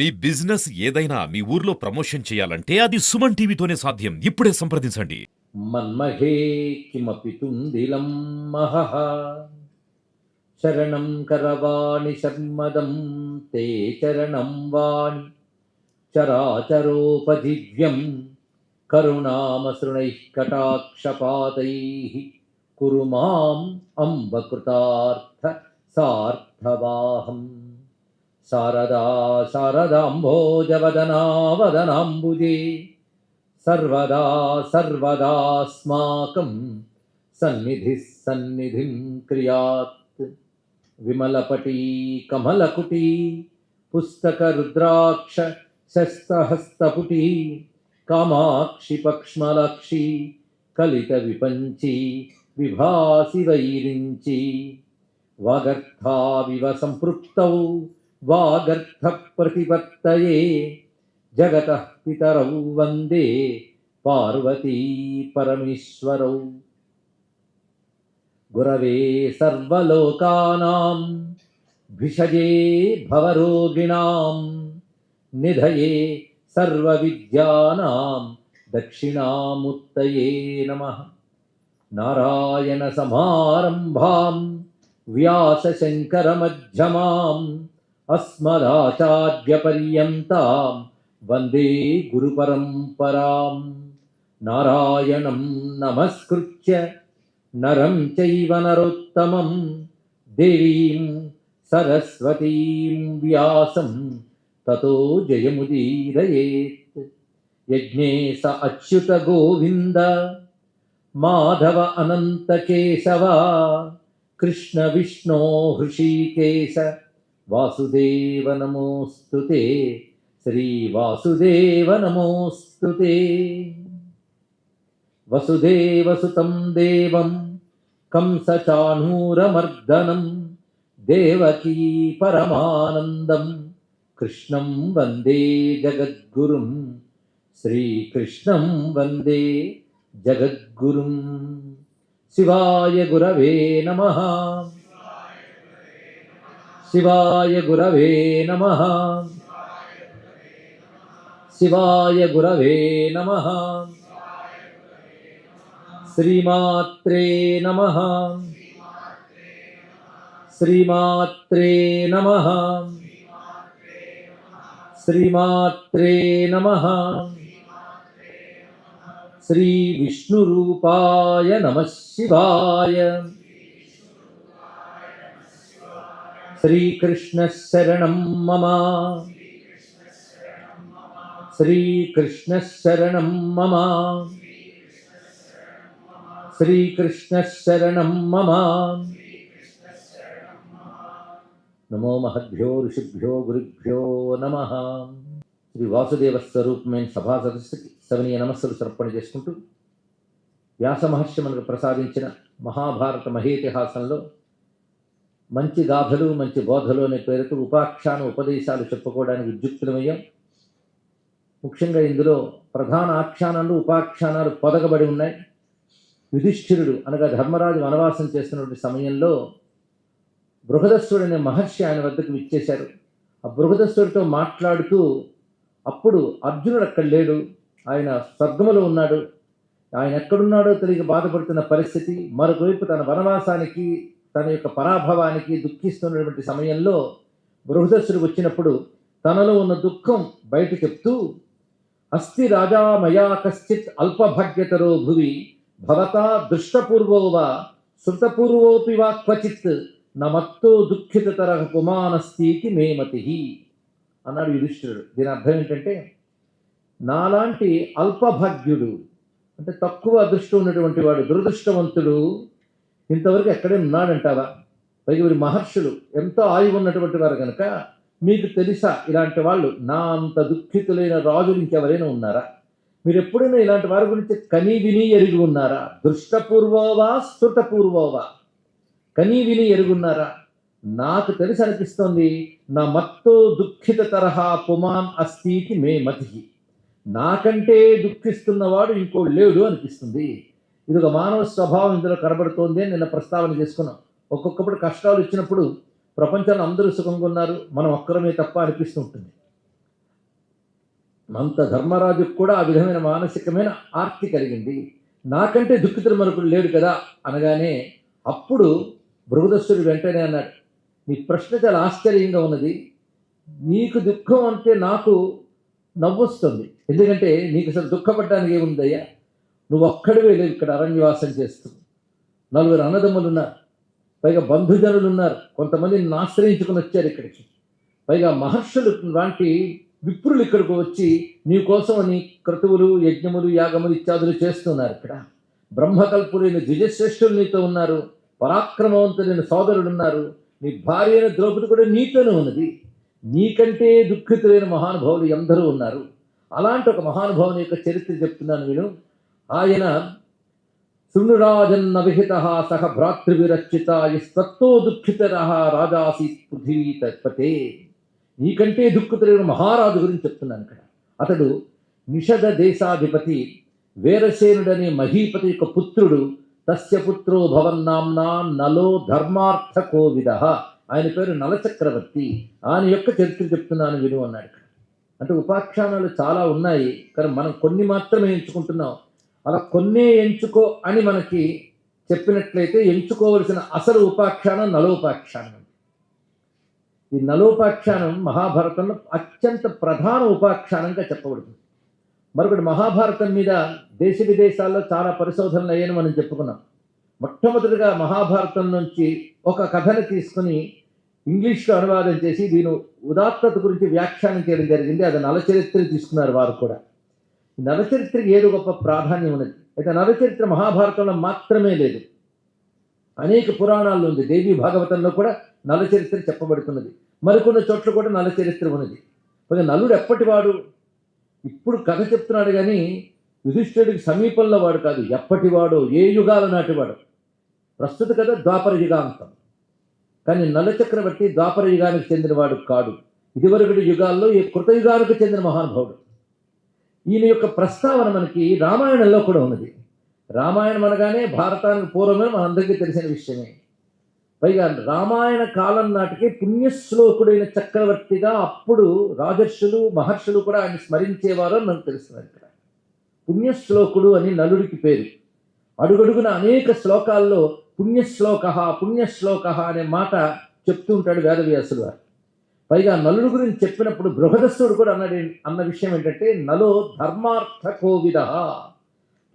మీ business ఏదైనా మీ ఊర్లో promotion చేయాలంటే అది సుమన్ టీవీతోనే సాధ్యం. ఇప్పుడే సంప్రదించండి. మన్మహే కిమపి తుందిలం మహః శరణం కరవాణి శర్మదం తే చరణం వాణి. చరాచరోపదివ్యం కరుణామసృణైః కటాక్షపాతైः. కురు మాం అంబకృతార్థ సార్థవాహం. శారదా శారదాంభోజవదనావదనాంబుజే సర్వదా సర్వదాస్మాకం సన్నిధి సన్నిధిం క్రియాత్ విమలపటీ కమలకుటీ పుస్తకరుద్రాక్ష శస్తహస్తపుటీ కామాక్షి పక్ష్మలక్షి కలిత విపంచి విభాసి వైరించి వాగర్థావివ సంపృక్తౌ वागर्थप्रतिपत्तये जगत पितरौ वंदे पार्वती परमेश्वरौ गुरवे सर्वलोकानां भिषजे भवरोगिणां निधये नम नारायण सरंभा व्यासशंकर मध्यमा సమారంభాం వ్యాసశంకరమధ్యమాం అస్మదాచార్యపర్యంతాం వందే గురుపరంపరాం నారాయణం నమస్కృత్య నరం చైవ నరోత్తమం దేవీం సరస్వతీం వ్యాసం తతో జయముదీరయేత్ యజ్ఞే స అచ్యుత గోవింద మాధవ वासुदेव नमोऽस्तु ते। श्रीवासुदेव नमोऽस्तु ते। वसुदेवसुतं देवं कंसचानूरमर्दनं देवकी परमानन्दं कृष्णं वन्दे जगद्गुरुं श्रीकृष्णं वन्दे जगद्गुरुं। शिवाय गुरवे नमः। शिवाय गुरवे नमः। शिवाय गुरवे नमः। श्रीमात्रे नमः। श्रीमात्रे नमः। श्रीमात्रे नमः। श्रीविष्णुरूपाय नमः शिवाय। శివాయ శ్రీకృష్ణ శరణం మమ. శ్రీకృష్ణ శరణం మమ. శ్రీకృష్ణ శరణం మమ. నమో మహద్భ్యో ఋషిభ్యో గురుభ్యో నమ. శ్రీ వాసుదేవ స్వరూపమైన సభా సదస్సుకి సవనీయ నమస్సులు సమర్పణ చేసుకుంటూ వ్యాస మహర్షి మనకు ప్రసాదించిన మహాభారత మహేతిహాసంలో మంచి గాథలు మంచి బోధలు అనే పేరుతో ఉపాఖ్యాన ఉపదేశాలు చెప్పుకోవడానికి ఉద్యుక్తులమయ్యాం. ముఖ్యంగా ఇందులో ప్రధాన ఆఖ్యానాలు ఉపాఖ్యానాలు పొదగబడి ఉన్నాయి. యుధిష్ఠిరుడు అనగా ధర్మరాజు వనవాసం చేస్తున్నటువంటి సమయంలో బృహదస్సుడు అనే మహర్షి ఆయన వద్దకు విచ్చేశారు. ఆ బృహదస్సుడితో మాట్లాడుతూ అప్పుడు అర్జునుడు అక్కడ లేడు. ఆయన స్వర్గములో ఉన్నాడు. ఆయన ఎక్కడున్నాడో తెలియక బాధపడుతున్న పరిస్థితి. మరొకవైపు తన వనవాసానికి తన యొక్క పరాభవానికి దుఃఖిస్తున్నటువంటి సమయంలో బృహదస్సుడు వచ్చినప్పుడు తనలో ఉన్న దుఃఖం బయట చెప్తూ అస్తి రాజా మయా కశ్చిత్ అల్పభాగ్యతరో భువి భవతా దృష్టపూర్వో వా శృతపూర్వోపి వా క్వచిత్ నమత్తో దుఃఖితతర పుమానస్తీతి మేమతి అన్నాడు యుధిష్ఠిరుడు. దీని అర్థం ఏంటంటే నాలాంటి అల్పభాగ్యుడు అంటే తక్కువ అదృష్టం ఉన్నటువంటి వాడు దురదృష్టవంతుడు ఇంతవరకు ఎక్కడే ఉన్నాడంటావా? పైగా వీరి మహర్షులు. ఎంతో ఆయువు ఉన్నటువంటి వారు కనుక మీకు తెలుసా? ఇలాంటి వాళ్ళు నా అంత దుఃఖితులైన రాజులు ఇంకెవరైనా ఉన్నారా? మీరు ఎప్పుడైనా ఇలాంటి వారి గురించి కనీ విని ఎరిగి ఉన్నారా? దృష్టపూర్వోవా శ్రుతపూర్వోవా కనీ విని ఎరుగున్నారా నాకు తెలిసి అనిపిస్తోంది నా మత్తో దుఃఖిత తరహా పుమాన్ అస్థికి మే మతికి నాకంటే దుఃఖిస్తున్నవాడు ఇంకో లేడు అనిపిస్తుంది. ఇది ఒక మానవ స్వభావం ఇందులో కనబడుతోంది అని నిన్న ప్రస్తావన చేసుకున్నాం. ఒక్కొక్కప్పుడు కష్టాలు ఇచ్చినప్పుడు ప్రపంచంలో అందరూ సుఖంగా ఉన్నారు మనం ఒక్కరమే తప్ప అనిపిస్తూ ఉంటుంది. అంత ధర్మరాజుకు కూడా ఆ విధమైన మానసికమైన ఆర్తి కలిగింది. నాకంటే దుఃఖితుడు మరొకడు లేడు కదా అనగానే అప్పుడు బృహదస్సుడు వెంటనే అన్నాడు నీ ప్రశ్న చాలా ఆశ్చర్యంగా ఉన్నది. నీకు దుఃఖం అంటే నాకు నవ్వొస్తుంది. ఎందుకంటే నీకు అసలు దుఃఖపడ్డానికి ఏముందయ్యా? నువ్వు ఒక్కడివే లేవు ఇక్కడ అరణ్యవాసం చేస్తూ నలుగురు అన్నదమ్ములు ఉన్నారు పైగా బంధుజనులు ఉన్నారు కొంతమంది ఆశ్రయించుకుని వచ్చారు ఇక్కడికి. పైగా మహర్షులు లాంటి విప్రులు ఇక్కడికి వచ్చి నీ కోసం నీ క్రతువులు యజ్ఞములు యాగములు ఇత్యాదులు చేస్తున్నారు ఇక్కడ. బ్రహ్మకల్పులైన ద్విజశ్రేష్ఠులు నీతో ఉన్నారు పరాక్రమవంతులైన సోదరులు ఉన్నారు నీ భార్య అయిన ద్రౌపది కూడా నీతోనే ఉన్నది. నీకంటే దుఃఖితులైన మహానుభావులు ఎందరూ ఉన్నారు. అలాంటి ఒక మహానుభావుని యొక్క చరిత్ర చెప్తున్నాను నేను ఆయన శృణురాజన్న విహిత సహ భ్రాతృవిరచిత సత్తో దుఃఖితర రాజాసి పృథివీ తత్పతే నీకంటే దుఃఖితుడైన మహారాజు గురించి చెప్తున్నాను ఇక్కడ. అతడు నిషద దేశాధిపతి వీరసేనుడనే మహీపతి యొక్క పుత్రుడు తస్య పుత్రో భవన్నాంనా నలో ధర్మార్థ కోవిద. ఆయన పేరు నలచక్రవర్తి. ఆయన యొక్క చరిత్ర చెప్తున్నాను విను అన్నాడు ఇక్కడ. అంటే ఉపాఖ్యానాలు చాలా ఉన్నాయి కానీ మనం కొన్ని మాత్రమే ఎంచుకుంటున్నాం. అలా కొన్నే ఎంచుకో అని మనకి చెప్పినట్లయితే ఎంచుకోవలసిన అసలు ఉపాఖ్యానం నలోపాఖ్యానం. ఈ నలోపాఖ్యానం మహాభారతంలో అత్యంత ప్రధాన ఉపాఖ్యానంగా చెప్పబడుతుంది. మరొకటి మహాభారతం మీద దేశ విదేశాల్లో చాలా పరిశోధనలు అయ్యాయని మనం చెప్పుకున్నాం. మొట్టమొదటిగా మహాభారతం నుంచి ఒక కథను తీసుకుని ఇంగ్లీష్లో అనువాదం చేసి దీని ఉదాత్తత గురించి వ్యాఖ్యానం చేయడం జరిగింది. అది నలచరిత్ర తీసుకున్నారు వారు కూడా. నలచరిత్రకి ఏదో గొప్ప ప్రాధాన్యం ఉన్నది. అయితే నలచరిత్ర మహాభారతంలో మాత్రమే లేదు. అనేక పురాణాల్లో ఉంది. దేవి భాగవతంలో కూడా నలచరిత్ర చెప్పబడుతున్నది. మరికొన్ని చోట్ల కూడా నలచరిత్ర ఉన్నది. పైగా నలుడు ఎప్పటివాడు? ఇప్పుడు కథ చెప్తున్నాడు కానీ యుధిష్ఠుడికి సమీపంలో వాడు కాదు. ఎప్పటివాడో? ఏ యుగాల నాటివాడు ప్రస్తుత కథ ద్వాపర యుగాంతం. కానీ నల చక్రవర్తి ద్వాపర యుగానికి చెందినవాడు కాడు. ఇదివరకటి యుగాల్లో ఈ కృతయుగానికి చెందిన మహానుభావుడు. ఈయన యొక్క ప్రస్తావన మనకి రామాయణంలో కూడా ఉన్నది. రామాయణం అనగానే భారతానికి పూర్వమే మనందరికీ తెలిసిన విషయమే. పైగా రామాయణ కాలం నాటికి పుణ్యశ్లోకుడైన చక్రవర్తిగా అప్పుడు రాజర్షులు మహర్షులు కూడా ఆయన స్మరించేవారు అని మనకు తెలుస్తున్నారు ఇక్కడ. పుణ్యశ్లోకుడు అని నలుడికి పేరు. అడుగడుగున అనేక శ్లోకాల్లో పుణ్యశ్లోక పుణ్యశ్లోక అనే మాట చెప్తూ ఉంటాడు వేదవ్యాసులు వారు. పైగా నలుడు గురించి చెప్పినప్పుడు బృహదస్సుడు కూడా అన్నాడు అన్న విషయం ఏంటంటే నలో ధర్మార్థ కోవిద.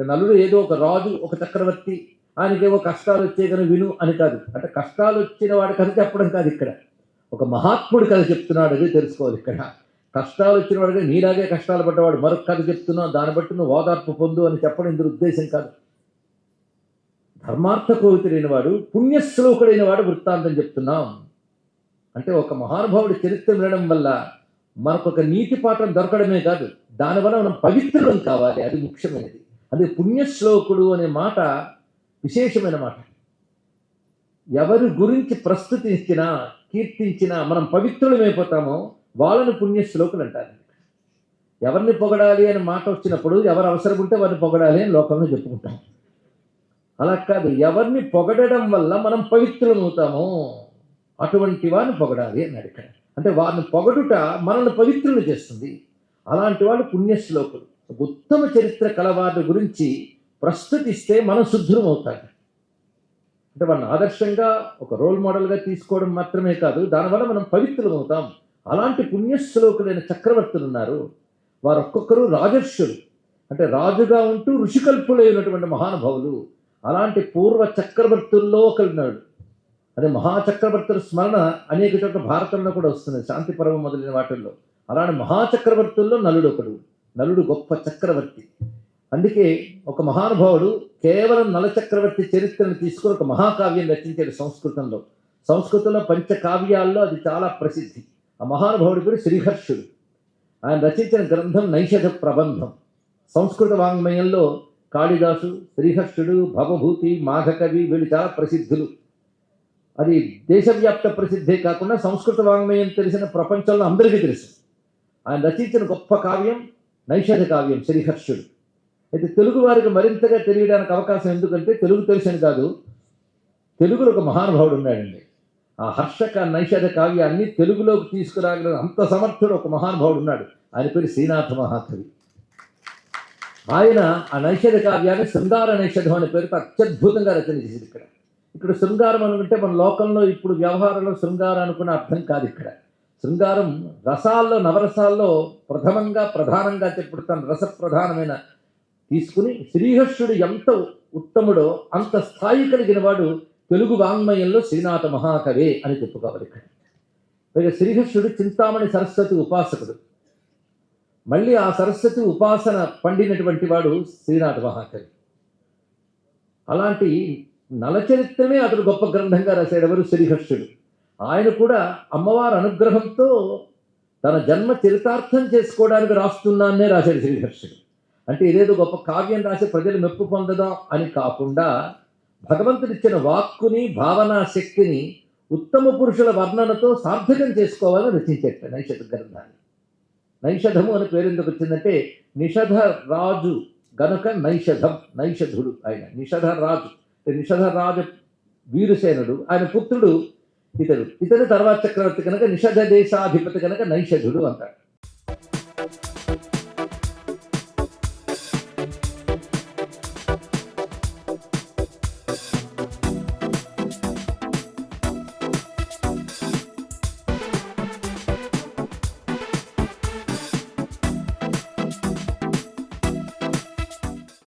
నలుడు ఏదో ఒక రాజు ఒక చక్రవర్తి ఆయనకేవో కష్టాలు వచ్చే కనుక విను అని కాదు. అంటే కష్టాలు వచ్చిన వాడి కథ చెప్పడం కాదు ఇక్కడ. ఒక మహాత్ముడి కథ చెప్తున్నాడు అది తెలుసుకోవాలి ఇక్కడ. కష్టాలు వచ్చిన వాడికి నీలాగే కష్టాలు పడ్డవాడు మరొక కథ చెప్తున్నావు దాన్ని బట్టి నువ్వు ఓదార్పు పొందు అని చెప్పడం ఇందులో ఉద్దేశం కాదు. ధర్మార్థ కోవితుడైన వాడు పుణ్యశ్లోకుడైన వాడు వృత్తాంతం చెప్తున్నాం. అంటే ఒక మహానుభావుడి చరిత్ర వినడం వల్ల మనకు ఒక నీతి పాఠం దొరకడమే కాదు దానివల్ల మనం పవిత్రం కావాలి అది ముఖ్యమైనది. అది పుణ్యశ్లోకుడు అనే మాట విశేషమైన మాట. ఎవరి గురించి ప్రస్తుతించినా కీర్తించినా మనం పవిత్రులమైపోతామో వాళ్ళని పుణ్యశ్లోకులు అంటారు. ఎవరిని పొగడాలి అనే మాట వచ్చినప్పుడు ఎవరు అవసరం ఉంటే వారిని పొగడాలి అని లోకంలో చెప్పుకుంటాం. అలా కాదు ఎవరిని పొగడడం వల్ల మనం పవిత్రులమవుతామో అటువంటి వారిని పొగడాలి అన్నాడు ఇక్కడ అంటే వారిని పొగడుట మనల్ని పవిత్రులు చేస్తుంది. అలాంటి వాళ్ళు పుణ్యశ్లోకులు. ఉత్తమ చరిత్ర కలవారి గురించి ప్రస్తుతిస్తే మనం శుద్ధులం అవుతాడు అంటే వాళ్ళని ఆదర్శంగా ఒక రోల్ మోడల్గా తీసుకోవడం మాత్రమే కాదు దానివల్ల మనం పవిత్రులం అవుతాం. అలాంటి పుణ్యశ్లోకులైన చక్రవర్తులు ఉన్నారు. వారు ఒక్కొక్కరు రాజర్షులు. అంటే రాజుగా ఉంటూ ఋషికల్పులైనటువంటి మహానుభావులు. అలాంటి పూర్వ చక్రవర్తుల్లో ఒకరున్నాడు అదే మహాచక్రవర్తుల స్మరణ అనేక చోట్ల భారతంలో కూడా వస్తుంది శాంతి పర్వం మొదలైన వాటిల్లో. అలాంటి మహాచక్రవర్తుల్లో నలుడు ఒకడు నలుడు గొప్ప చక్రవర్తి. అందుకే ఒక మహానుభావుడు కేవలం నల చక్రవర్తి చరిత్రను తీసుకుని ఒక మహాకావ్యం రచించాడు సంస్కృతంలో. సంస్కృతంలో పంచకావ్యాల్లో అది చాలా ప్రసిద్ధి. ఆ మహానుభావుడి పేరు శ్రీహర్షుడు. ఆయన రచించిన గ్రంథం నైషధ ప్రబంధం. సంస్కృత వాంగ్మయంలో కాళిదాసు శ్రీహర్షుడు భవభూతి మాఘకవి వీళ్ళు చాలా ప్రసిద్ధులు. అది దేశవ్యాప్త ప్రసిద్ధే కాకుండా సంస్కృత వాంగ్మయం తెలిసిన ప్రపంచంలో అందరికీ తెలుసు. ఆయన రచించిన గొప్ప కావ్యం నైషధ కావ్యం శ్రీహర్షుడు. అయితే తెలుగు వారికి మరింతగా తెలియడానికి అవకాశం ఎందుకంటే తెలుగు తెలుసని కాదు తెలుగులో ఒక మహానుభావుడు ఉన్నాడండి. ఆ హర్షక నైషధ కావ్యాన్ని తెలుగులోకి తీసుకురాగలిగిన అంత సమర్థుడు ఒక మహానుభావుడు ఉన్నాడు. ఆయన పేరు శ్రీనాథ మహాకవి. ఆయన ఆ నైషధ కావ్యాన్ని శృంగార నైషధం అనే పేరుతో అత్యద్భుతంగా రచన చేసింది ఇక్కడ. ఇక్కడ శృంగారం అనుకుంటే మన లోకంలో ఇప్పుడు వ్యవహారంలో శృంగారం అనుకున్న అర్థం కాదు ఇక్కడ. శృంగారం రసాల్లో నవరసాల్లో ప్రథమంగా ప్రధానంగా చెప్పుడుతాను రస ప్రధానమైన తీసుకుని శ్రీహర్షుడు ఎంత ఉత్తముడో అంత స్థాయి కలిగిన వాడు తెలుగు వాంగ్మయంలో శ్రీనాథ మహాకవి అని చెప్పుకోవాలి ఇక్కడ. పైగా శ్రీహర్షుడు చింతామణి సరస్వతి ఉపాసకుడు. మళ్ళీ ఆ సరస్వతి ఉపాసన పండినటువంటి వాడు శ్రీనాథ మహాకవి. అలాంటి నలచరిత్రమే అతడు గొప్ప గ్రంథంగా రాశాడెవరు శ్రీహర్షుడు. ఆయన కూడా అమ్మవారి అనుగ్రహంతో తన జన్మ చరితార్థం చేసుకోవడానికి రాస్తున్నానే రాశాడు శ్రీహర్షుడు. అంటే ఇదేదో గొప్ప కావ్యం రాసి ప్రజలు మెప్పు పొందదా అని కాకుండా భగవంతుడిచ్చిన వాక్కుని భావనా శక్తిని ఉత్తమ పురుషుల వర్ణనతో సార్థకం చేసుకోవాలని రచించేట నైషధ గ్రంథాన్ని. నైషధము అని పేరు ఎందుకు వచ్చిందంటే నిషధ రాజు గనుక నైషధం నైషధుడు ఆయన. నిషధ రాజు. అంటే నిషధ రాజు వీరుసేనుడు ఆయన పుత్రుడు ఇతడు. ఇతడు తర్వాత చక్రవర్తి కనుక నిషధ దేశాధిపతి కనుక నైషధుడు అంటాడు.